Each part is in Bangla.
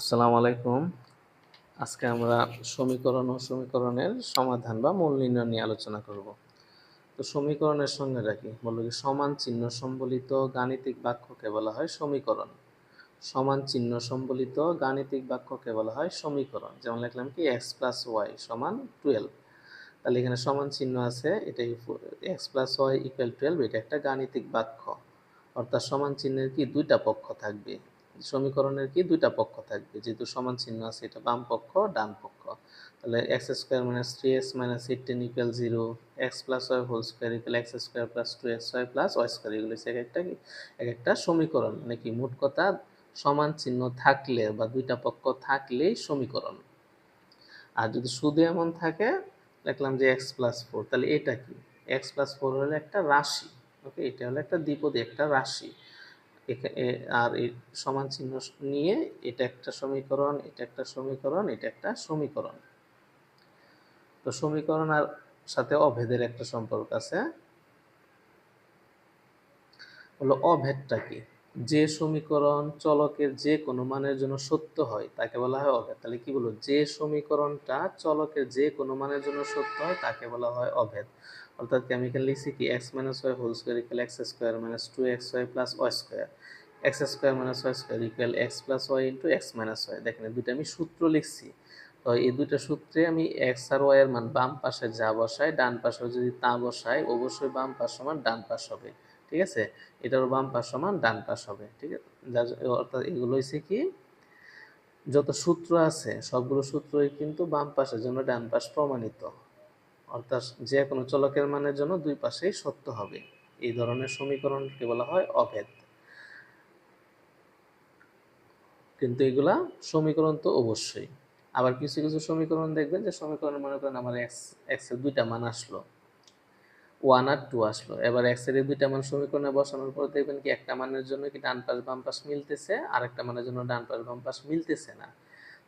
আসসালামু আলাইকুম। আজকে আমরা সমীকরণ ও সমীকরণের সমাধান বা মূল নির্ণয় নিয়ে আলোচনা করব। তো সমীকরণের সঙ্গে কি বলল কি, সমান চিহ্ন সম্বলিত গাণিতিক বাক্যকে বলা হয় সমীকরণ। সমান চিহ্ন সম্বলিত গাণিতিক বাক্যকে বলা হয় সমীকরণ। যেমন লিখলাম কি এক্স প্লাস ওয়াই সমান টুয়েলভ তাহলে এখানে সমান চিহ্ন আছে, এটাই X plus Y equal twelve এটা একটা গাণিতিক বাক্য। অর্থাৎ সমান চিহ্নের কি, দুইটা পক্ষ থাকবে। সমীকরণের কি? দুইটা পক্ষ থাকবে। যেহেতু সমান চিহ্ন আছে, এটা বাম পক্ষ, ডান পক্ষ। তাহলে X square minus three X minus eighteen equal zero X plus Y whole square equal X square plus two X Y plus Y square এগুলো এক একটা কি? এক একটা সমীকরণ। মানে কি? মোট কথা সমান চিহ্ন থাকলে বা দুইটা পক্ষ থাকলেই সমীকরণ। আর যদি শুধু এমন থাকে, দেখলাম যে এক্স প্লাস ফোর তাহলে এটা কি? এক্স প্লাস ফোর হলো একটা রাশি। ওকে এটা হলো একটা দ্বিপদী, একটা রাশি। আর এই সমান চিহ্ন নিয়ে এটা একটা সমীকরণ, এটা একটা সমীকরণ, এটা একটা সমীকরণ। তো সমীকরণ আর সাথে অভেদের একটা সম্পর্ক আছে। হলো অভেদটা কি? যে সমীকরণ চলকের যে কোনো মানের জন্য সত্য হয়, তাকে বলা হয় অভেদ। তাহলে কি বলব? যে সমীকরণটা চলকের যে কোনো মানের জন্য সত্য হয়, তাকে বলা হয় অভেদ। অর্থাৎ কি আমি এখানে লিখছি কি X minus Y whole square equal X square minus two X Y plus Y square X square minus Y square equal X plus Y into X minus Y দেখেন দুইটা আমি সূত্র লিখছি। তো এই দুইটা সূত্রে আমি এক্স আর ওয়াই এর মান বাম পাশে যা বসাই ডান পাশে যদি তা বসাই অবশ্যই বাম পাশ সমান ডান পাশ হবে। ঠিক আছে? এটারও বাম পাশ সমান, ডান পাশ হবে, ঠিক আছে? অর্থাৎ এগুলো হচ্ছে কি? যত সূত্র আছে, সবগুলো সূত্রই কিন্তু বাম পাশের জন্য ডান পাশ প্রমাণিত। অর্থাৎ যে কোনো চলকের মানের জন্য দুই পাশেই সত্য হবে। এই ধরনের সমীকরণকে বলা হয় অভেদ। কিন্তু এগুলা সমীকরণ তো অবশ্যই। আবার কিছু কিছু সমীকরণ দেখবেন যে সমীকরণ মনে করেন আমার এক্স এক্সের দুইটা মান আসলো। ওয়ান আর টু আসলো। এবার এক্সের এই দুইটা মান সমীকরণে বসানোর পর দেখবেন কি একটা মানের জন্য কি ডান পাশ, বাম পাশ মিলতেছে আর একটা মানের জন্য ডান পাশ, বাম পাশ মিলতেছে না।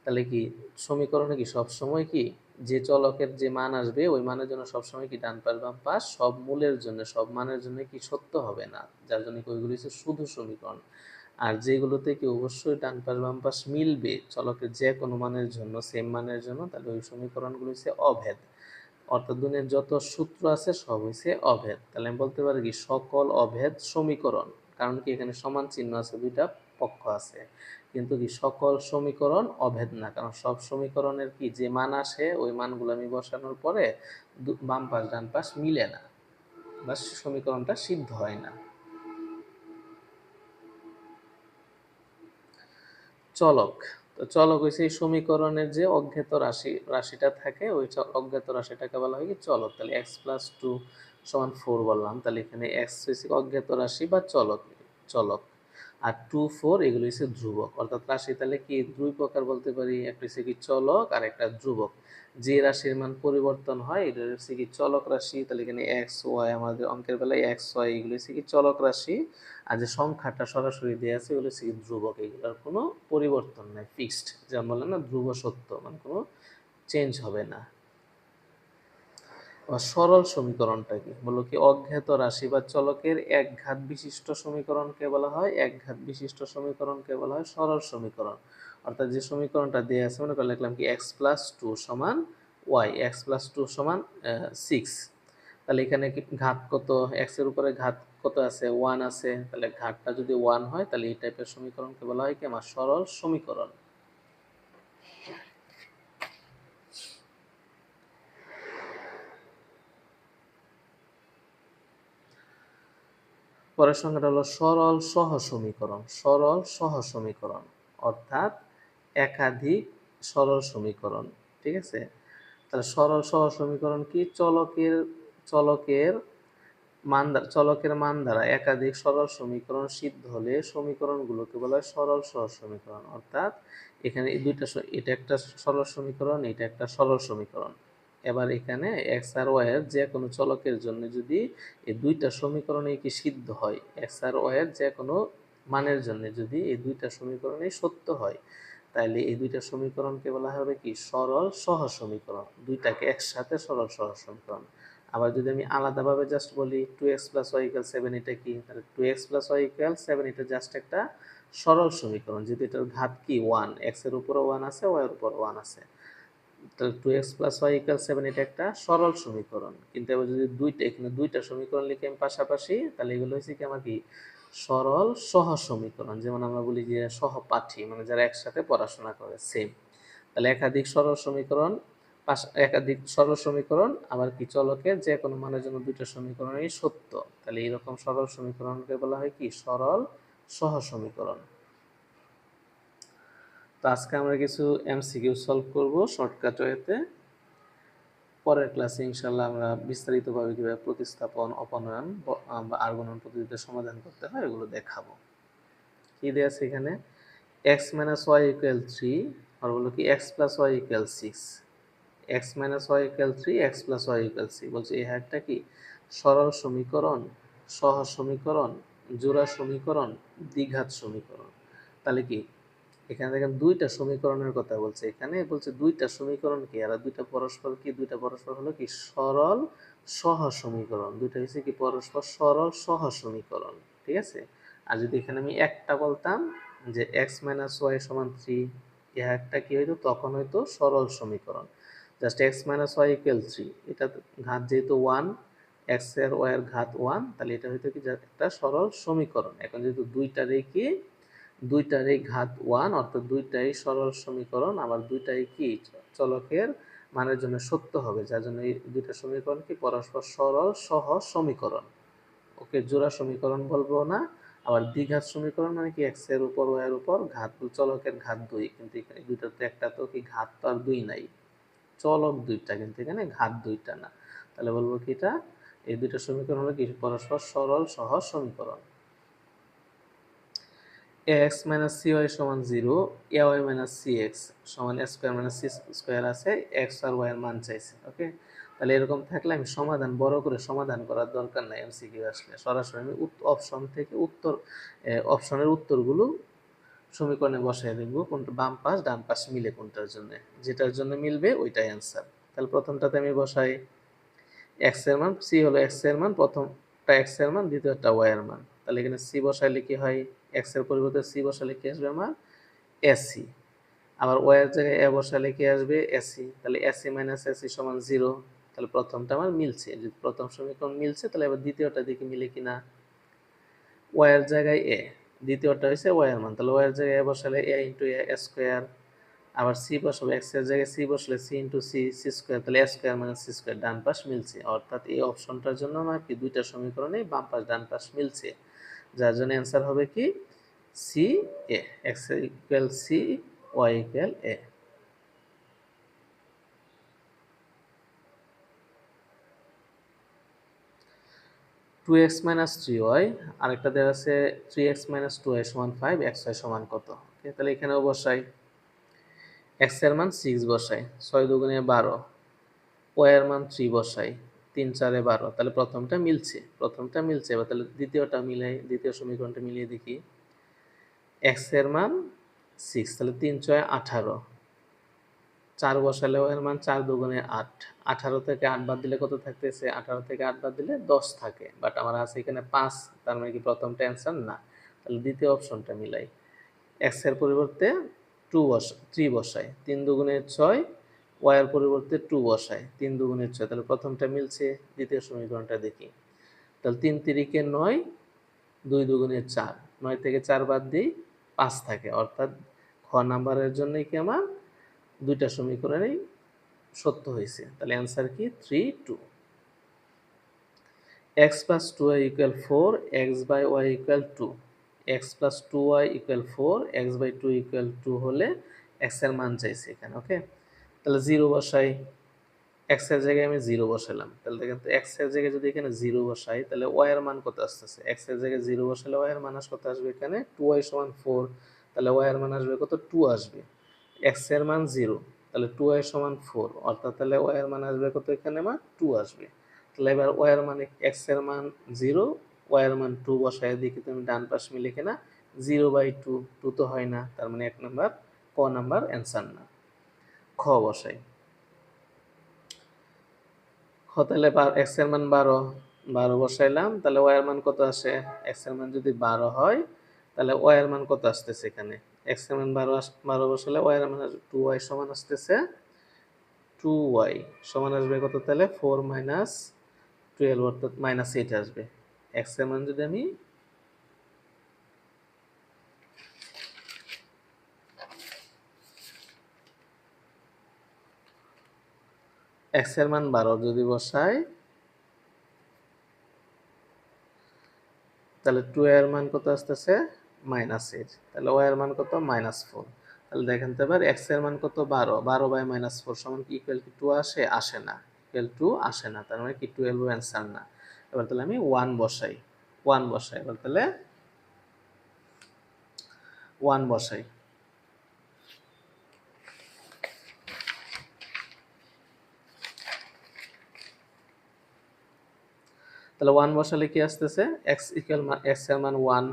তাহলে কি সমীকরণে কি সব সময় কি যে চলকের যে মান আসবে, ওই মানের জন্য সবসময় কি ডান পাশ, বাম পাশ, সব মূলের জন্য, সব মানের জন্য কি সত্য হবে না? যার জন্য কি ওইগুলি হচ্ছে শুধু সমীকরণ। আর যেগুলোতে কি অবশ্যই ডান পাশ, বাম পাশ মিলবে, চলকের যে কোনো মানের জন্য সেম মানের জন্য, তাহলে ওই সমীকরণগুলো হচ্ছে অভেদ। অর্থাৎ দুনিয়ার যত সূত্র আছে সব হচ্ছে অভেদ। তাহলে আমি বলতে পারি কি, সকল অভেদ সমীকরণ। কারণ কি, এখানে সমান চিহ্ন আছে, দুইটা পক্ষ আছে। কিন্তু কি, সকল সমীকরণ অভেদ না। কারণ সব সমীকরণের কি, যে মান আসে, ওই মানগুলো আমি বসানোর পরে বাম পাশ, ডান পাশ মিলে না। বা সমীকরণটা সিদ্ধ হয় না। চলক তো চলক হয়েছে এই সমীকরণের যে অজ্ঞাত রাশি, রাশিটা থাকে, ওই অজ্ঞাত রাশিটাকে বলা হয় কি, চলক। তাহলে এক্স প্লাস টু সমান ফোর বললাম। তাহলে এখানে এক্স হয়েছে অজ্ঞাত রাশি বা চলক চলক। আর টু ফোর এগুলো হচ্ছে ধ্রুবক। অর্থাৎ রাশি তাহলে কি, দুই প্রকার বলতে পারি। একটা হচ্ছে কি চলক, আর একটা ধ্রুবক। যে রাশির মান পরিবর্তন হয়, এটা হচ্ছে কি চলক রাশি, তাহলে এখানে এক্স ওয়াই আমাদের অঙ্কের বেলায় এক্স ওয়াই এগুলো হচ্ছে কি চলক রাশি। আর যে সংখ্যাটা সরাসরি দেওয়া আছে, এগুলো হচ্ছে কি ধ্রুবক, এগুলোর কোনো পরিবর্তন নেই ফিক্সড যেমন বললেন না, ধ্রুব সত্য মানে কোনো চেঞ্জ হবে না। সরল সমীকরণটা কি? বলো কি, অজ্ঞাত রাশি বা চলকের এক ঘাত বিশিষ্ট সমীকরণকে বলা হয় এক ঘাত বিশিষ্ট সমীকরণকে বলা হয় সরল সমীকরণ। অর্থাৎ যে সমীকরণটা দেওয়া আছে, মনে করে লিখলাম কি এক্স প্লাস টু সমান ওয়াই এক্স প্লাস টু সমান সিক্স তাহলে এখানে ঘাত কত? এক্সের উপরে ঘাত কত আছে? ওয়ান আছে। তাহলে ঘাতটা যদি ওয়ান হয়, তাহলে এই টাইপের সমীকরণকে বলা হয় কি, আমার সরল সমীকরণ। পরের সংখ্যাটা হলো সরল সহ সমীকরণ সরল সহ সমীকরণ অর্থাৎ একাধিক সরল সমীকরণ, ঠিক আছে? তাহলে সরল সহ সমীকরণ কি? চলকের চলকের মান চলকের মান দ্বারা একাধিক সরল সমীকরণ সিদ্ধ হলে সমীকরণগুলোকে বলা হয় সরল সহ সমীকরণ। অর্থাৎ এখানে দুইটা এটা একটা সরল সমীকরণ, এটা একটা সরল সমীকরণ। এবার এখানে এক্স আর ওয়াইয়ের যে কোনো চলকের জন্য যদি এই দুইটা সমীকরণে কি সিদ্ধ হয় এক্স আর ওয়াইয়ের যে কোনো মানের জন্য যদি এই দুইটা সমীকরণে সত্য হয় তাহলে এই দুইটা সমীকরণকে বলা হবে কি? সরল সহ সমীকরণ। দুইটাকে একসাথে সরল সহ সমীকরণ। আবার যদি আমি আলাদাভাবে জাস্ট বলি two X plus Y seven এটা কি? তাহলে two X plus Y seven এটা জাস্ট একটা সরল সমীকরণ। যেহেতু এটার ঘাত কি? ওয়ান এক্সের উপরও ওয়ান আছে ওয়াই এর উপর ওয়ান আছে। তাহলে two X plus Y seven এটা একটা সরল সমীকরণ। কিন্তু এবার যদি দুইটা, এখানে দুইটা সমীকরণ লিখে আমি পাশাপাশি, তাহলে এগুলো হচ্ছে কি? আমার কি? সরল সহ সমীকরণ যেমন আমরা বলি যে সহপাঠী মানে যারা একসাথে পড়াশোনা করে সেম তাহলে একাধিক সরল সমীকরণ একাধিক সরল সমীকরণ, আবার কি চলকের যে কোনো মানের জন্য দুইটা সমীকরণই সত্য। তাহলে এরকম সরল সমীকরণকে বলা হয় কি? সরল সহ সমীকরণ তো আজকে আমরা কিছু এমসিকিউ সলভ করব শর্টকাট ওয়েতে। পরের ক্লাসে ইনশাল্লাহ আমরা বিস্তারিতভাবে কীভাবে প্রতিস্থাপন, অপনয়ন বা আর্গনন পদ্ধতিতে সমাধান করতে হয় এগুলো দেখাবো। কি দেওয়া আছে এখানে? X minus Y equal three আর বলো কি X plus Y equal six X minus Y equal three X plus Y equal six বলছে এই হারটা কি? সরল সমীকরণ সহ সমীকরণ, জোড়া সমীকরণ, দ্বিঘাত সমীকরণ। তাহলে কি? এখানে দেখেন দুইটা সমীকরণের কথা বলছে। এখানে বলছে দুইটা সমীকরণ কি? আর দুইটা পরস্পর কি? দুইটা পরস্পর হলো কি? সরল সহ সমীকরণ। দুইটা হচ্ছে কি? পরস্পর সরল সহ সমীকরণ। ঠিক আছে? আর যদি এখানে আমি একটা বলতাম যে এক্স মাইনাস ওয়াই সমান থ্রি এ একটা কি হইতো? তখন হয়তো সরল সমীকরণ। Just X minus Y equal three এটা ঘাত যেহেতু ওয়ান এক্সের ওয়াই এর ঘাত ওয়ান তাহলে এটা হয়তো কি? একটা সরল সমীকরণ। এখন যেহেতু দুইটা কি দুইটারই ঘাত ওয়ান, অর্থাৎ দুইটাই সরল সমীকরণ, আবার দুইটাই কি? চলকের মানের জন্য সত্য হবে, যার জন্য এই দুইটা সমীকরণ কি? পরস্পর সরল সহ সমীকরণ। ওকে, জোড়া সমীকরণ বলব না, আবার দ্বিঘাত সমীকরণ মানে কি? এক্সের উপর ওয়াই এর উপর, ঘাত, চলকের ঘাত দুই, কিন্তু এখানে দুইটাতে একটা তো কি? ঘাত তো আর দুই নাই। চলক দুইটা, কিন্তু এখানে ঘাত দুইটা না। তাহলে বলব কি এটা? এই দুইটা সমীকরণ হলো কি? পরস্পর সরল সহজ সমীকরণ। এক্স মাইনাস সি ওয়াই সমান zero, A Y minus C X সমান স্কোয়ার মাইনাস সি স্কোয়ার আছে, এক্স আর ওয়াই এর মান চাইছে, ওকে? তাহলে এরকম থাকলে আমি সমাধান, বড় করে সমাধান করার দরকার নাই এমসিকিউ আসলে। সরাসরি আমি অপশন থেকে উত্তর অপশনের উত্তরগুলো সমীকরণে বসাই দেখব, কোনটা বাম পাশ, ডান পাশ মিলে কোনটার জন্য। যেটার জন্য মিলবে ওইটাই অ্যান্সার তাহলে প্রথমটাতে আমি বসাই, এক্সের মান, সি হলো এক্সের মান, প্রথমটা এক্সের মান, দ্বিতীয়টা ওয়াই এর মান। তাহলে এখানে সি বসাইলে কি হয়? এক্সের পরিবর্তে সি বসালে কি আসবে আমার? এসি আবার ওয়াই এর জায়গায় এ বসালে কি আসবে? এসি তাহলে এসি মাইনাস এসি সমান জিরো তাহলে প্রথমটা আমার মিলছে। যদি প্রথম সমীকরণ মিলছে, তাহলে এবার দ্বিতীয়টা দেখি মিলে কিনা। ওয়াই এর জায়গায় এ দ্বিতীয়টা হয়েছে এর মান। তাহলে ওয়াই এর জায়গায় এ বসালে এ ইন্টু এ স্কোয়ার আবার সি বসাবো এক্সের জায়গায় সি বসলে C into C C square তাহলে স্কোয়ার মানে সি স্কোয়ার ডান পাশ মিলছে। অর্থাৎ এই অপশনটার জন্য আমার কি? দুইটা সমীকরণে বাম পাশ, ডান পাশ মিলছে। যার জন্য অ্যান্সার হবে কি? C A X equal C Y equal A two X minus three Y আরেকটা দেওয়া আছে three X minus two Y সমান ফাইভ এক্স ওয়াই সমান কত? ওকে তাহলে এখানেও বসাই। এক্সের মান সিক্স বসাই, ছয় দুগুণে বারো ওয়াই এর মান থ্রি বসাই। তিন, চারে বারো। তাহলে প্রথমটা মিলছে প্রথমটা মিলছে। এবার তাহলে দ্বিতীয়টা মিলাই, দ্বিতীয় সমীকরণটা মিলিয়ে দেখি। এক্সের মান সিক্স তাহলে তিন, ছয়, আঠারো। চার বসালেও এর মান চার দুগুণে আট। আঠারো থেকে আট বাদ দিলে কত থাকতেছে? আঠারো থেকে আট বাদ দিলে দশ থাকে। বাট আমার আছে এখানে পাঁচ, তার মানে কি প্রথমটা অ্যান্সার না। তাহলে দ্বিতীয় অপশনটা মিলাই। এক্সের পরিবর্তে টু বসা থ্রি বসাই। তিন দুগুণে ছয় ওয়াইয়ের পরিবর্তে টু বসায়, তিন দুগুণে ছয়। তাহলে প্রথমটা মিলছে, দ্বিতীয় সমীকরণটা দেখি। তাহলে তিন তিরিকে নয়, দুই দুগুণে চার। নয় থেকে চার বাদ দিই পাঁচ থাকে। অর্থাৎ খ নাম্বারের জন্যই কি আমার? দুইটা সমীকরণেই সত্য হয়েছে। তাহলে অ্যান্সার কি? Three two X plus two Y equal four X by Y equal two X plus two Y equal four X by two equal two হলে এক্সের মান চাইছে এখানে ওকে তাহলে জিরো বসাই এক্সের জায়গায় আমি জিরো বসালাম তাহলে দেখেন তো এক্সের জায়গায় যদি এখানে জিরো বসাই, তাহলে ওয়াই এর মান কত আসতেছে? এক্সের জায়গায় জিরো বসালে ওয়াই এর মান কত আসবে এখানে? টু ওয়াই সমান ফোর তাহলে ওয়াই এর মান আসবে কত? টু আসবে। এক্সের মান জিরো, তাহলে টু ওয়াই সমান ফোর অর্থাৎ তাহলে ওয়াই এর মান আসবে কত এখানে? আমার টু আসবে। তাহলে এবার ওয়াই এর মান এক্সের মান জিরো ওয়াই এর মান টু বসায় দেখি তুমি ডান পাশ মিলে কিনা, জিরো বাই টু টু তো হয় না, তার মানে এক নাম্বার, ক নাম্বার অ্যান্সার না। খ বসাই। খ তাহলে এক্সের মান বারো বারো বসাইলাম, তাহলে ওয়াই এর মান কত আসে? এক্সের মান যদি বারো হয়, তাহলে ওয়াই এর মান কত আসতেছে এখানে? এক্সের মান বারো বারো বসালে ওয়াই এর মান টু ওয়াই সমান আসতেছে টু ওয়াই সমান আসবে কত তাহলে? ফোর মাইনাস টুয়েলভ অর্থাৎ মাইনাস এইট আসবে। এক্সের মান যদি আমি এক্সের মান বারো যদি বসাই, তাহলে টু এর মান কত আসতেছে? মাইনাস এইট তাহলে ওয়াই এর মান কত? মাইনাস ফোর তাহলে দেখেন তো এবার এক্সের মান কত? বারো। বারো বাই মাইনাস ফোর সমান কি ইকুয়াল টু টু আসে? আসে না। ইকুয়াল টু আসে না। তার মানে কি টুয়েলভ অ্যান্সার না। এবার তাহলে আমি ওয়ান বসাই। ওয়ান বসাই। এবার তাহলে ওয়ান বসাই। তাহলে ওয়ান বসালে কি আসতেছে? এক্স ইকুয়াল এক্সের মান ওয়ান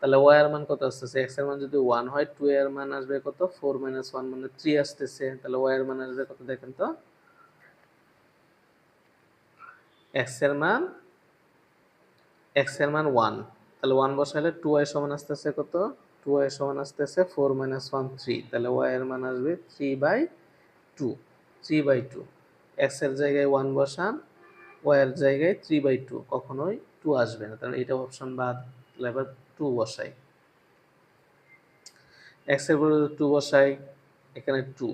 তাহলে ওয়াই এর মান কত আসতেছে? এক্সের মান যদি ওয়ান হয় টু এর মান আসবে কত? ফোর মাইনাস ওয়ান মানে থ্রি আসতেছে। তাহলে ওয়াই এর মান আসবে কত দেখেন তো? এক্সের মান এক্সের মান ওয়ান তাহলে ওয়ান বসালে টু ওয়াই সমান আসতেছে কত? টু ওয়াই সমান আসতেছে ফোর মাইনাস ওয়ান থ্রি তাহলে ওয়াই এর মান আসবে three by two three by two এক্সের জায়গায় ওয়ান বসান ওয়াই এর জায়গায় থ্রি বাই টু কখনোই টু আসবে না। তাহলে এটা অপশন বাদ এবার টু বসাই। এক্সের পরিবর্তে টু বসাই, এখানে টু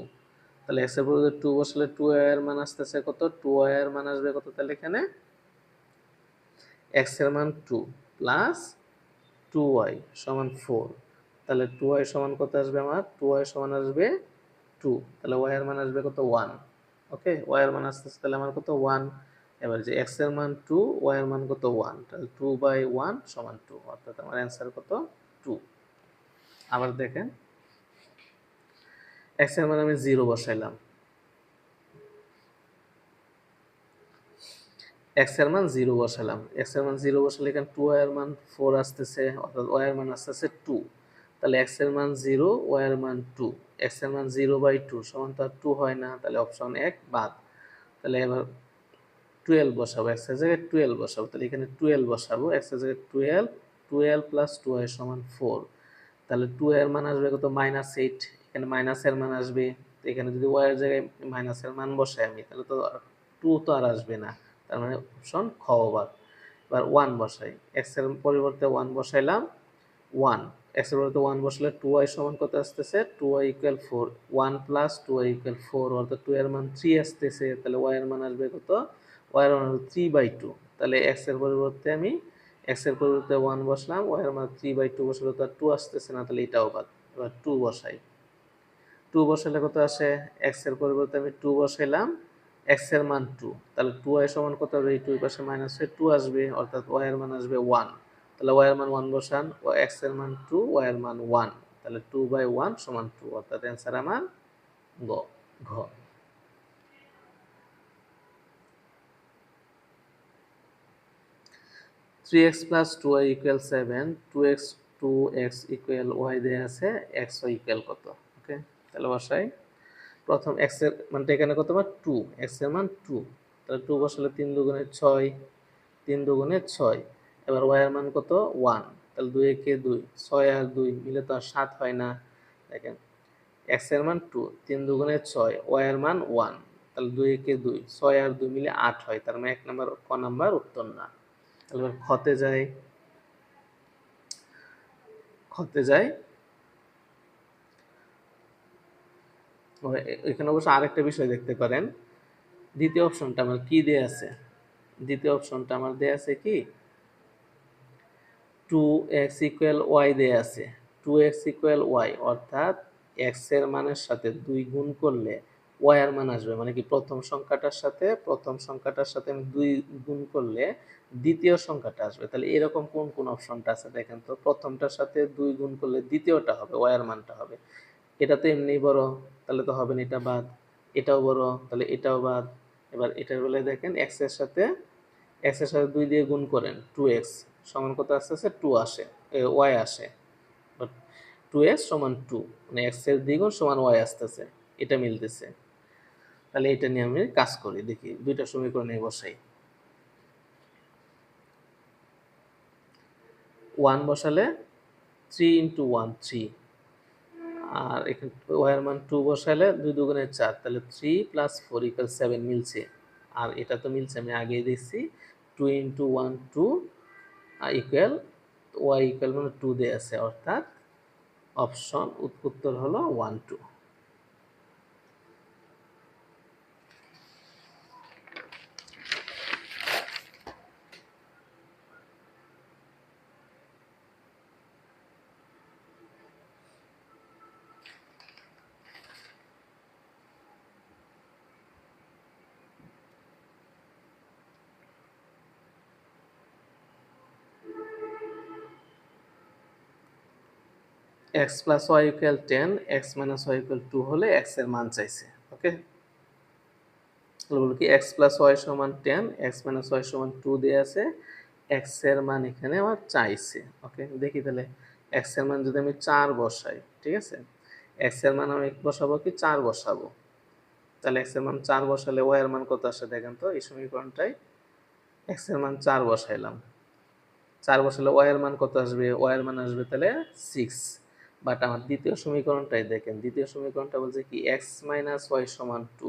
তাহলে এক্সের পরিবর্তে টু বসালে টু এর মান আসতেছে কত? টু এর মান আসবে কত? তাহলে এখানে এক্সের মান টু প্লাস টু ওয়াই সমান ফোর তাহলে টু ওয়াই সমান কত আসবে আমার? টু ওয়াই সমান আসবে টু তাহলে ওয়াই এর মান আসবে কত? ওয়ান ওকে ওয়াই এর মান আসতেছে, তাহলে আমার কত? ওয়ান এবার যে এক্সের মান টু ওয়াই এর মান কত ওয়ান তাহলে টু বাই ওয়ান সমান টু অর্থাৎ আমার অ্যান্সার কত টু আবার দেখেন এক্সের মান আমি জিরো বসাইলাম এক্সের মান জিরো বসালাম এক্সের মান জিরো বসালে এখানে টু এর মান ফোর আসতেছে অর্থাৎ ওয়াই এর মান আসতেছে টু তাহলে এক্সের মান জিরো ওয়াই এর মান টু এক্সের মান জিরো বাই টু সমান তো আর টু হয় না তাহলে অপশন এক বাদ তাহলে এবার টুয়েলভ বসাবো এক্সের জায়গায় টুয়েলভ বসাবো, তাহলে এখানে টুয়েলভ বসাবো এক্সের জায়গায় twelve twelve plus two Y সমান ফোর তাহলে টু এর মান আসবে কত? মাইনাস এইট এখানে মাইনাস এর মান আসবে এখানে যদি ওয়াই এর জায়গায় মাইনাস এর মান বসাই আমি, তাহলে তো টু তো আর আসবে না, তার মানে অপশন খ ওভার এবার ওয়ান বসাই এক্সের পরিবর্তে ওয়ান বসাইলাম ওয়ান এক্সের পরিবর্তে ওয়ান বসালে টু ওয়াই সমান কত আসতেছে? Two Y equal four one plus two Y equal four অর্থাৎ টু এর মান থ্রি আসতেছে, তাহলে ওয়াই এর মান আসবে কত? ওয়াই এর মান থ্রি বাই টু তাহলে এক্সের পরিবর্তে আমি এক্সের পরিবর্তে ওয়ান বসলাম ওয়াই এর মান থ্রি বাই টু বসালে তো আর টু আসতেছে না, তাহলে এটাও বাদ। এবার টু বসাই। টু বসালে কত আসে? এক্সের পরিবর্তে আমি টু বসাইলাম এক্সের মান টু তাহলে টু ওয়াই সমান কত হবে? এই টু পাশে মাইনাস হয়ে টু আসবে, অর্থাৎ ওয়াই এর মান আসবে ওয়ান তাহলে ওয়াই এর মান ওয়ান বসান ও এক্সের মান টু ওয়াই এর মান ওয়ান তাহলে টু বাই ওয়ান সমান টু অর্থাৎ অ্যান্সার আমার গ, ঘ। Three X plus two Y equal seven two X two X equal Y দেওয়া আছে এক্স ওয়াই ইকুয়াল কত? ওকে তাহলে বসাই। প্রথম এক্সের মানটা এখানে কত বার টু এক্সের মান টু তাহলে টু বসালে তিন দুগুণে ছয়, তিন দুগুণে ছয়। এবার ওয়াই এর মান কত? ওয়ান তাহলে দুই একে দুই, ছয় আর দুই মিলে তো আর সাত হয় না। দেখেন এক্সের মান টু তিন দুগুণে ছয় ওয়াই এর মান ওয়ান তাহলে দুই একে দুই, ছয় আর দুই মিলে আট হয়। তার মানে এক নাম্বার, ক নাম্বার উত্তর না। এবার খতে যাই। খতে যাই। এখানে অবশ্য আরেকটা বিষয় দেখতে পারেন। দ্বিতীয় অপশনটা আমার কি দেয়া আছে? দ্বিতীয় অপশনটা আমার দেয়া আছে কি? টু এক্স ইকুয়াল ওয়াই দেয়া আছে। টু এক্স ইকুয়াল ওয়াই অর্থাৎ এক্সের মানের সাথে দুই গুণ করলে ওয়াই এর মান আসবে মানে কি প্রথম সংখ্যাটার সাথে, প্রথম সংখ্যাটার সাথে আমি দুই গুণ করলে দ্বিতীয় সংখ্যাটা আসবে। তাহলে এরকম কোন কোন অপশনটা আছে দেখেন তো? প্রথমটার সাথে দুই গুণ করলে দ্বিতীয়টা হবে ওয়াই এর মানটা হবে। এটা তো এমনি বড়, তাহলে তো হবে না, এটা বাদ। এটাও বড়, তাহলে এটাও বাদ। এবার এটার বেলায় দেখেন এক্সের সাথে এক্সের সাথে দুই দিয়ে গুণ করেন টু এক্স সমান কত আসতেছে টু আসে ওয়াই আসে। বাট টু এক্স সমান টু মানে এক্সের দ্বিগুণ সমান ওয়াই আসতেছে, এটা মিলতেছে। তাহলে এটা নিয়ে আমি কাজ করি, দেখি দুইটা সমীকরণে বসাই। ওয়ান বসালে থ্রি ইন্টু ওয়ান থ্রি আর এখানে ওয়ার মান টু বসালে দুই দুগুণে চার, তাহলে three plus four equal seven মিলছে। আর এটা তো মিলছে, আমি আগেই দেখছি two into one two equal Y equal মানে টু দিয়ে আছে, অর্থাৎ অপশন উত্তর হলো one two X plus Y equal ten X minus Y equal two হলে এক্সের মান চাইছে ওকে বলব কি এক্স প্লাস ওয়াই সমান টেন এক্স মাইনাস ওয়াই সমান টু দিয়ে আছে এক্সের মান এখানে আমার চাইছে ওকে দেখি তাহলে এক্সের মান যদি আমি চার বসাই, ঠিক আছে? এক্সের মান আমি বসাবো কি, চার বসাবো। তাহলে এক্সের মান চার বসালে ওয়াই এর মান কত আসে দেখেন তো, এই সমীকরণটাই এক্সের মান চার বসাইলাম। চার বসালে ওয়াই এর মান কত আসবে? ওয়াই এর মান আসবে তাহলে সিক্স বাট আমার দ্বিতীয় সমীকরণটাই দেখেন। দ্বিতীয় সমীকরণটা বলছে কি এক্স মাইনাস ওয়াই সমান টু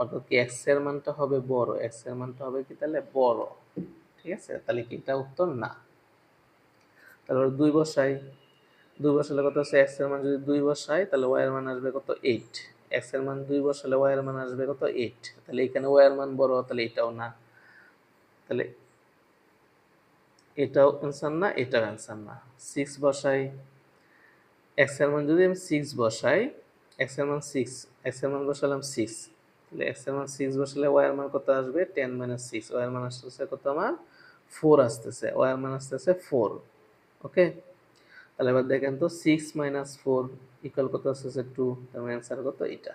অর্থাৎ কি এক্সের মানটা হবে বড় এক্সের মানটা হবে কি তাহলে বড়, ঠিক আছে? তাহলে কি এটা উত্তর? না। তারপর দুই বসাই। দুই বসালে কত আছে? এক্সের মান যদি দুই বসাই, তাহলে ওয়াই এর মান আসবে কত? এইট এক্সের মান দুই বসালে ওয়াই এর মান আসবে কত? এইট তাহলে এখানে ওয়াই এর মান বড়, তাহলে এটাও না। তাহলে এটাও অ্যান্সার না, এটাও অ্যান্সার না। সিক্স বসাই। এক্সের মান যদি আমি সিক্স বসাই এক্সের মান সিক্স এক্সের মান বসালাম সিক্স তাহলে এক্সের মান সিক্স বসালে ওয়াই এর মান কত আসবে? টেন মাইনাস সিক্স ওয়াই এর মান আসতেছে কত আমার? ফোর আসতেছে ওয়ার মান আসতেছে ফোর ওকে তাহলে এবার দেখেন তো সিক্স মাইনাস ফোর ইকুয়াল কত আসতেছে টু তার মানে অ্যান্সার কত এটা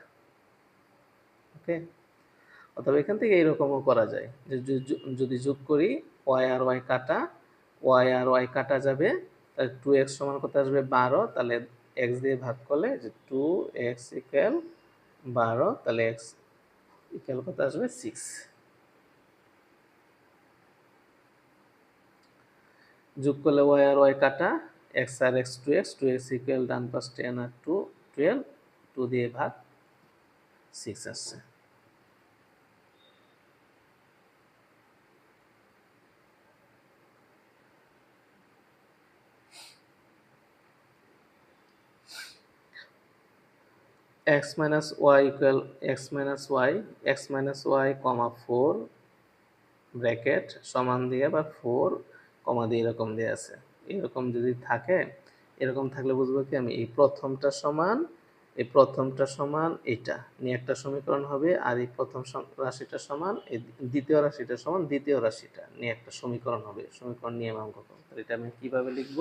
ওকে অথবা এখান থেকে এইরকমও করা যায়, যে যদি যোগ করি ওয়াই আর ওয়াই কাটা ওয়াই আর ওয়াই কাটা যাবে, তাহলে টু এক্স সমান কত আসবে? বারো, তাহলে এক্স দিয়ে ভাগ করলে যে টু এক্স ইকুয়াল বারো, তাহলে এক্স ইকুয়াল কত আসবে? সিক্স যোগ করলে ওয়াই আর ওয়াই কাটা এক্স আর X two X two X equal ডান পাশ টেন আর টু টুয়েলভ টু দিয়ে ভাগ সিক্স আসছে। X minus Y equal X minus Y X minus Y comma four bracket সমান দিয়ে বা ফোর কমা দিয়ে এরকম দিয়ে আছে। এরকম যদি থাকে, এরকম থাকলে বুঝব কি আমি এই প্রথমটা সমান, এই প্রথমটা সমান এটা। নিয়ে একটা সমীকরণ হবে, আর এই প্রথম রাশিটা সমান, এই দ্বিতীয় রাশিটা সমান, দ্বিতীয় রাশিটা। নিয়ে একটা সমীকরণ হবে। সমীকরণ নিয়ে অঙ্ক এটা আমি কীভাবে লিখব?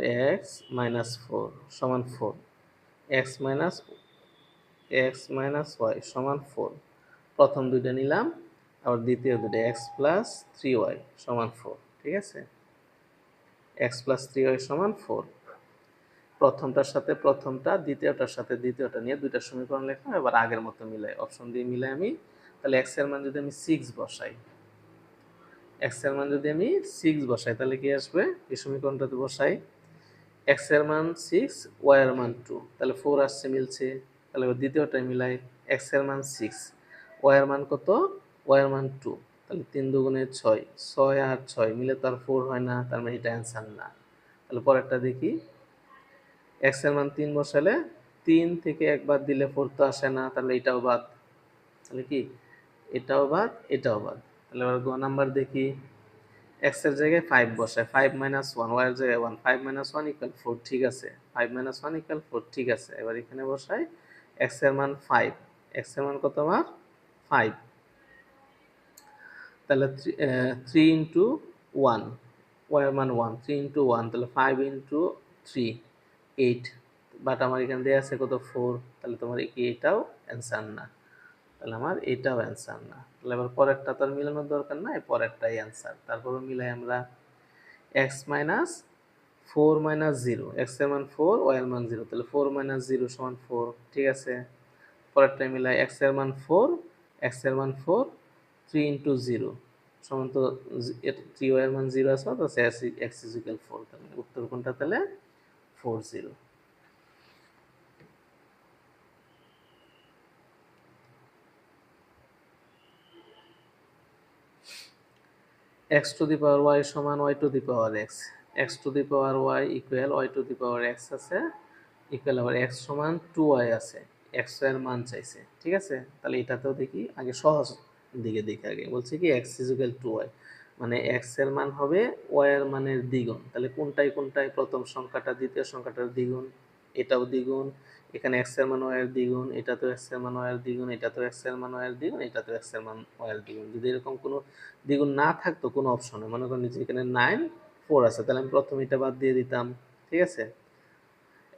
এক্স মাইনাস ফোর সমান four. X minus X minus Y সমান ফোর। প্রথম দুইটা নিলাম, আবার দ্বিতীয় দুটো এক্স প্লাস থ্রি ওয়াই সমান ফোর, ঠিক আছে? এক্স প্লাস থ্রি ওয়াই সমান ফোর। প্রথমটার সাথে প্রথমটা, দ্বিতীয়টার সাথে দ্বিতীয়টা নিয়ে দুইটা সমীকরণ লিখলাম এবার আগের মতো মিলাই অপশন দিয়ে মিলাই আমি, তাহলে এক্সের মান যদি আমি সিক্স বসাই, এক্সের মান যদি আমি সিক্স বসাই, তাহলে কি আসবে? এই সমীকরণটাতে বসাই এক্সের মান সিক্স ওয়াই এর মান টু তাহলে ফোর আসছে, মিলছে। তাহলে এবার দ্বিতীয়টাই মিলাই এক্সের মান সিক্স ওয়াই এর মান কত? ওয়াই এর মান টু তাহলে তিন দুগুণে ছয় ছয় আর ছয় মিলে তো আর ফোর হয় না, তার মানে এটা অ্যান্সার না। তাহলে পরেরটা দেখি। এক্সের মান তিন বসালে তিন থেকে একবার দিলে ফোর তো আসে না, তাহলে এটাও বাদ। তাহলে কি? এটাও বাদ এটাও বাদ। তাহলে এবার গ নাম্বার দেখি। এক্সের জায়গায় ফাইভ বসায়। ফাইভ মাইনাস ওয়ান ওয়াই জায়গায় one five minus one equal four ঠিক আছে। Five minus one equal four ঠিক আছে। এবার এখানে বসাই এক্সের মান ফাইভ এক্সের মান কত আমার? ফাইভ তাহলে থ্রি ইন্টু ওয়ান ওয়াই এর মান ওয়ান থ্রি ইন্টু ওয়ান তাহলে five into three eight but আমার এখানে দেওয়া আছে কত? ফোর তাহলে তোমার এটাও অ্যান্সার না। তাহলে আমার এটাও অ্যান্সার না। তাহলে এবার পরেরটা তো আর মিলানোর দরকার নাই, পরেরটাই অ্যান্সার তারপরে মিলাই আমরা X minus four minus zero এক্সের মান ফোর ওয়াই এর মান জিরো তাহলে ফোর মাইনাস জিরো সমান ফোর ঠিক আছে? পরেরটা মিলাই এক্সের মান ফোর এক্সের মান ফোর থ্রি ইন্টু জিরো সমান তো থ্রি ওয়াই এর মান জিরো আছে তো এক্স ইজিক্যাল ফোর তাহলে উত্তর কোনটা? তাহলে four zero x to the power y সমান y to the power x x to the power y equal y to the power x আছে ইকুয়াল আবার এক্স সমান টু ওয়াই আছে। এক্সের মান চাইছে, ঠিক আছে? তাহলে এটাতেও দেখি, আগে সহজ দিকে দেখি আগে। বলছে কি এক্স ইকুয়াল টু ওয়াই মানে এক্সের মান হবে ওয়াই এর মানের দ্বিগুণ। তাহলে কোনটাই কোনটাই প্রথম সংখ্যাটা, দ্বিতীয় সংখ্যাটার দ্বিগুণ? এটাও দ্বিগুণ, এখানে এক্সের মান ওয়াই এর দ্বিগুণ এটা তো এক্সের মান ওয়াই এর দ্বিগুণ এটা তো এক্সের মান ওয়াই এর দ্বিগুণ এটা তো এক্সের মান ওয়াই এর দ্বিগুণ। যদি এরকম কোনো দ্বিগুণ না থাকতো কোনো অপশনে মনে করেন যে এখানে নাইন ফোর আছে, তাহলে আমি প্রথম এটা বাদ দিয়ে দিতাম, ঠিক আছে?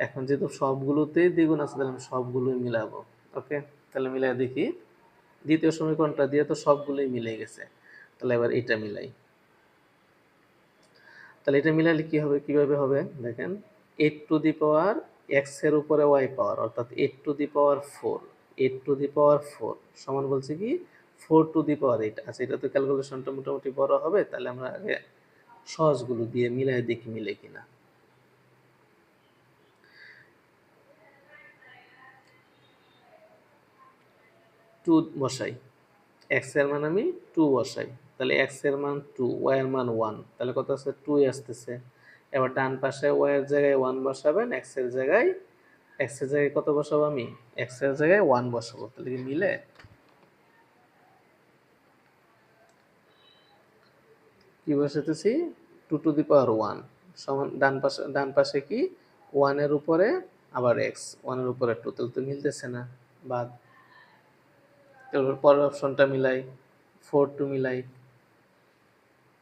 এখন যেহেতু সবগুলোতেই দ্বিগুণ আছে, তাহলে আমি সবগুলোই মিলাবো ওকে তাহলে মিলাই দেখি, দ্বিতীয় সমীকরণটা দিয়ে তো সবগুলোই মিলে গেছে, তাহলে এবার এটা মিলাই। তাহলে এটা মিলালে কি হবে, কীভাবে হবে? দেখেন এইট টু দি পাওয়ার এক্সের উপরে ওয়াই পাওয়ার অর্থাৎ eight to the power four eight to the power four সমান বলছে কি? Four to the power eight আচ্ছা এটা তো ক্যালকুলেশনটা মোটামুটি বড় হবে, তাহলে আমরা আগে সহজগুলো দিয়ে মিলাই দেখি মিলে কিনা। টু বসাই এক্সের মান আমি টু বসাই, তাহলে এক্সের মান টু ওয়াই এর মান ওয়ান তাহলে কত আছে টু আসতেছে। এবার ডান পাশে ওয়াই এর জায়গায় ওয়ান বসাবেন এক্সের জায়গায় এক্সের জায়গায় কত বসাবো আমি? এক্সের জায়গায় ওয়ান বসাবো, তাহলে কি মিলে? কি বসাতেছি two to the power one সমান ডান পাশে ডান পাশে কি? ওয়ানের উপরে আবার এক্স ওয়ানের উপরে টু তাহলে তো মিলতেছে না, বাদ। এবার পরের অপশনটা মিলাই ফোর টু মিলাই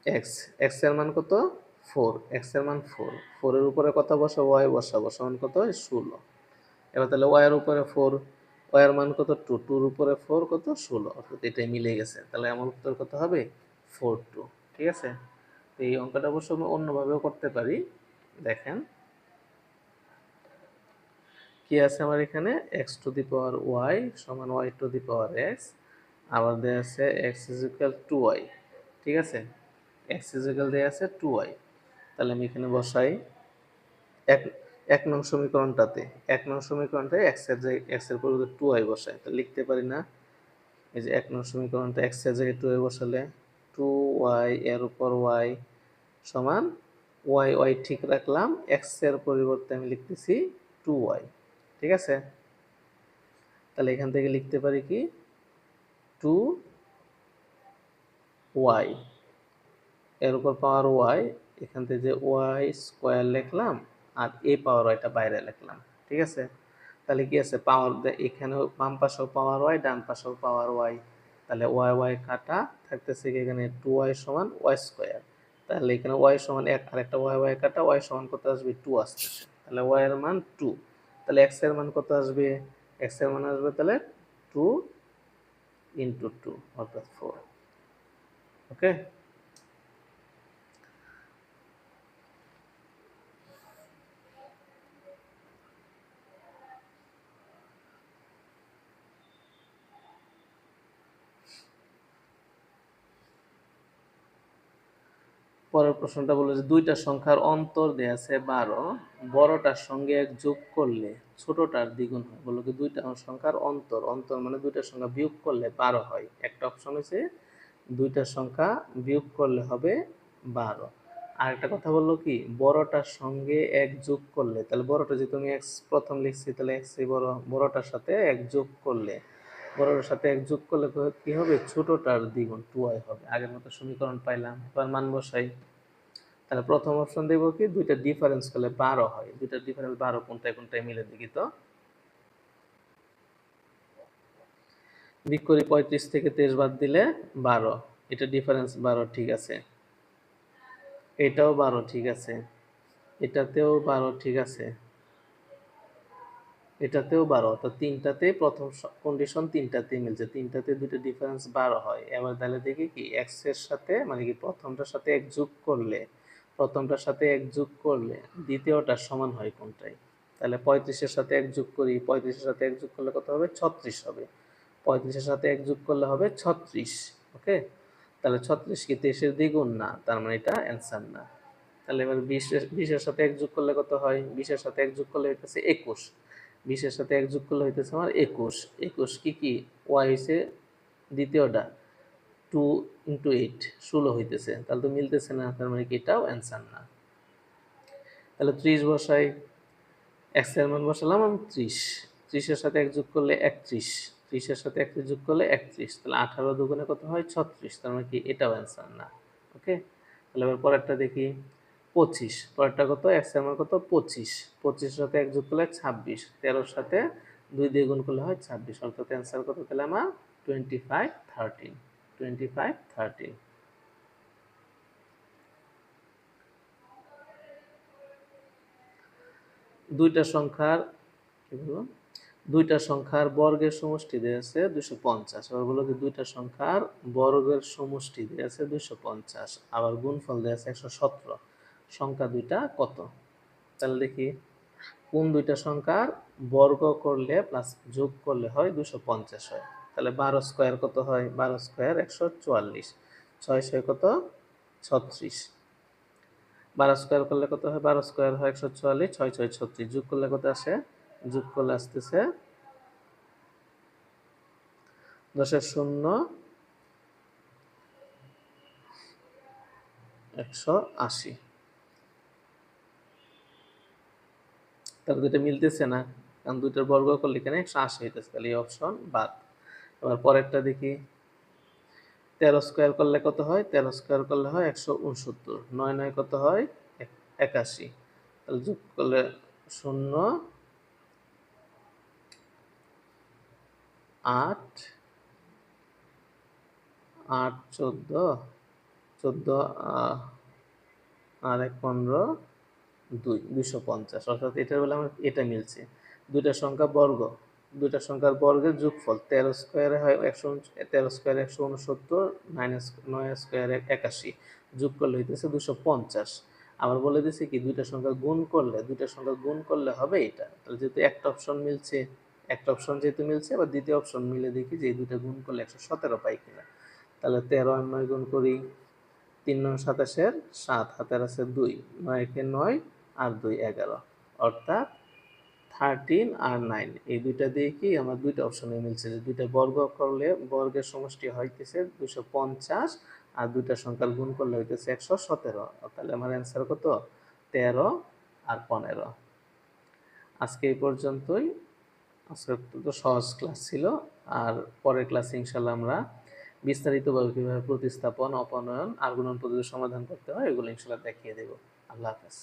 এক্স এক্সের মান কত? ফোর এক্সের মান ফোর। ফোরের উপরে কত বসাবো? ওয়াই বসাবো। সমান কত? হয় ষোলো। এবার তাহলে ওয়াইয়ের উপরে ফোর ওয়াইয়ের মান কত? টু টুর উপরে ফোর কত? ষোলো। অর্থাৎ এটাই মিলে গেছে। তাহলে আমার উত্তর কত হবে? ফোর টু ঠিক আছে? তো এই অঙ্কটা অবশ্য আমি অন্যভাবেও করতে পারি। দেখেন। কি আছে আমার এখানে? X to the power y সমান y to the power x আবার দেওয়া আছে এক্স ইজিক্যাল টু ওয়াই ঠিক আছে? এক্স ইজিক্যাল দেওয়া আছে টু ওয়াই তাহলে আমি এখানে বসাই এক এক নং সমীকরণটাতে, এক নং সমীকরণটায় এক্সের জায়গায় এক্সের পরিবর্তে টু ওয়াই বসাই। তো লিখতে পারি না, এই যে এক নং সমীকরণটা এক্সের জায়গায় টু ওয়াই বসালে টু ওয়াই এর উপর ওয়াই সমান ওয়াই ওয়াই ঠিক রাখলাম এক্সের পরিবর্তে আমি লিখতেছি টু ওয়াই ঠিক আছে? তাহলে এখান থেকে লিখতে পারি কি? টু ওয়াই এর উপর পাওয়ার ওয়াই এখান থেকে যে ওয়াই স্কোয়ার লিখলাম আর এ পাওয়ার ওয়াইটা বাইরে লিখলাম, ঠিক আছে? তাহলে কি আছে? পাওয়ার এখানেও বাম পাশেও পাওয়ার ওয়াই ডান পাশেও পাওয়ার ওয়াই তাহলে ওয়াই ওয়াই কাটা থাকতেছে কি এখানে? টু ওয়াই সমান ওয়াই স্কোয়ার তাহলে এখানে ওয়াই সমান এক আর একটা ওয়াই ওয়াই কাটা ওয়াই সমান কত আসবে? টু আসতেছে। তাহলে ওয়াই এর মান টু তাহলে এক্সের মান কত আসবে? এক্সের মান আসবে তাহলে টু ইন্টু টু অর্থাৎ ফোর ওকে পরের প্রশ্নটা বলে যে, দুইটা সংখ্যার অন্তর দেয়া আছে বারো, বড়টার সঙ্গে এক যোগ করলে ছোটটার দ্বিগুণ হয়। বলল কি, দুইটা সংখ্যার অন্তর অন্তর মানে দুইটা সংখ্যা বিয়োগ করলে বারো হয়। একটা অপশন হয়েছে দুইটা সংখ্যা বিয়োগ করলে হবে বারো। আর একটা কথা বলল কি, বড়টার সঙ্গে এক যোগ করলে, তাহলে বড়টা যে তুমি এক্স প্রথম লিখছি, তাহলে এক্স বড়, বড়টার সাথে এক যোগ করলে বড়টার সাথে এক যোগ করলে কি হবে? ছোটটার দ্বিগুণ, টু আই হবে। আগের মতো সমীকরণ পাইলাম। এবার মান বসাই। তাহলে প্রথম অপশন দেবো কি? দুইটা ডিফারেন্স করলে বারো হয়। দুইটা ডিফারেন্স বারো কোনটায় কোনটায় মিলে দেখি তো। বিক করি পঁয়ত্রিশ থেকে তেইশ বাদ দিলে বারো। এটা ডিফারেন্স বারো, ঠিক আছে। এটাও বারো, ঠিক আছে। এটাতেও বারো, ঠিক আছে। এটাতেও বারো অর্থাৎ তিনটাতে প্রথম কন্ডিশন তিনটাতেই মিলছে। তিনটাতে দুটো ডিফারেন্স বারো হয়। এবার তাহলে দেখি কি এক্সের সাথে মানে কি প্রথমটার সাথে এক যোগ করলে, প্রথমটার সাথে এক যোগ করলে দ্বিতীয়টার সমান হয় কোনটাই? তাহলে পঁয়ত্রিশের সাথে এক যোগ করি, পঁয়ত্রিশের সাথে এক যোগ করলে কত হবে? ছত্রিশ হবে। পঁয়ত্রিশের সাথে এক যোগ করলে হবে ছত্রিশ, ওকে? তাহলে ছত্রিশ কি তেইশের দ্বিগুণ? না, তার মানে এটা অ্যান্সার না। তাহলে এবার বিশের বিশের সাথে এক যোগ করলে কত হয়? বিশের সাথে এক যোগ করলে হইতেছে একুশ। বিশের সাথে এক যোগ করলে হইতেছে আমার একুশ। একুশ কি কি? ওয়াই হয়েছে দ্বিতীয়টা। টু ইন্টু এইট, ষোলো হইতেছে। তাহলে তো মিলতেছে না, তার মানে কি এটাও অ্যান্সার না। তাহলে ত্রিশ বসাই এক্সের মান বসালাম আমি ত্রিশ। ত্রিশের সাথে এক যোগ করলে একত্রিশ। ত্রিশের সাথে একত্রিশ যোগ করলে একত্রিশ। তাহলে আঠারো দুগুণে কত হয়? ছত্রিশ। তার মানে কি এটাও অ্যান্সার না। ওকে তাহলে এবার পরেরটা দেখি। পঁচিশ, পরেরটা কত? এক্সের মান কত? পঁচিশ। পঁচিশের সাথে এক যোগ করলে ছাব্বিশ। তেরোর সাথে দুই দিয়ে গুণ করলে হয় ছাব্বিশ। অর্থাৎ অ্যান্সার কত তাহলে আমার? Twenty five thirteen twenty five thirteen দুইটা সংখ্যার, কি বলব? দুইটা সংখ্যার বর্গের সমষ্টি দেওয়া আছে দুশো পঞ্চাশ। আবার বলো কি, দুইটা সংখ্যার বর্গের সমষ্টি দেওয়া আছে দুশো পঞ্চাশ। আবার গুণফল দেওয়া আছে একশো সতেরো। সংখ্যা দুইটা কত? তাহলে দেখি, কোন দুইটা সংখ্যার বর্গ করলে প্লাস যোগ করলে হয় দুশো পঞ্চাশ হয়? তাহলে বারো স্কোয়ার কত হয়? বারো স্কোয়ার একশো চুয়াল্লিশ। ছয় ছয় কত? ছত্রিশ। বারো স্কোয়ার করলে কত হয়? বারো স্কোয়ার হয় একশো চুয়াল্লিশ, ছয় ছয় ছত্রিশ। যোগ করলে কত আসে? যোগ করলে আসতেছে দশের শূন্য একশো আশি। তাহলে দুইটা মিলতেছে না। কারণ দুইটার বর্গ করলে এখানে একশো আশি হইতেছে। তাহলে এই অপশন বাদ। এবার পরেরটা দেখি। তেরো স্কোয়ার করলে কত হয়? তেরো স্কোয়ার করলে হয় একশো উনসত্তর। নয় নয় কত হয়? একাশি। তাহলে যোগ করলে শূন্য, আট আট, চোদ্দ চোদ্দ আর এক পনেরো দুই, দুইশো পঞ্চাশ। অর্থাৎ এটার বেলা আমার এটা মিলছে। দুইটা সংখ্যা বর্গ। দুইটা সংখ্যার বর্গের যোগফল তেরো স্কোয়ারে হয় একশো তেরো স্কোয়ার একশো উনসত্তর মাইনাস নয় স্কোয়ারে একাশি। যোগ করলে হইতেছে দুশো পঞ্চাশ। আবার বলে দিছে কি, দুইটা সংখ্যা গুণ করলে, দুইটা সংখ্যা গুণ করলে হবে এটা। তাহলে যেহেতু একটা অপশন মিলছে, একটা অপশন যেহেতু মিলছে, আবার দ্বিতীয় অপশন মিলে দেখি যে দুইটা গুণ করলে একশো সতেরো পাই কিনা। তাহলে তেরো নয় গুণ করি, তিন নয় সাতাশের সাত, হাতের আছে দুই। নয় একে নয় আর দুই, এগারো। অর্থাৎ থার্টিন আর নাইন এই দুইটা দিয়ে কি আমার দুইটা অপশনে মিলছে যে দুইটা বর্গ করলে বর্গের সমষ্টি হইতেছে দুশো পঞ্চাশ আর দুইটা সংখ্যার গুণ করলে হইতেছে একশো সতেরো। তাহলে আমার অ্যান্সার কত? তেরো আর পনেরো। আজকে এই পর্যন্তই। আজকে তো সহজ ক্লাস ছিল। আর পরের ক্লাসে ইনশাল্লাহ আমরা বিস্তারিতভাবে কীভাবে প্রতিস্থাপন, অপনয়ন, আর গুণন পদ্ধতি সমাধান করতে হয়, এগুলো ইনশাল্লাহ দেখিয়ে দেবো। আল্লাহ হাফেজ।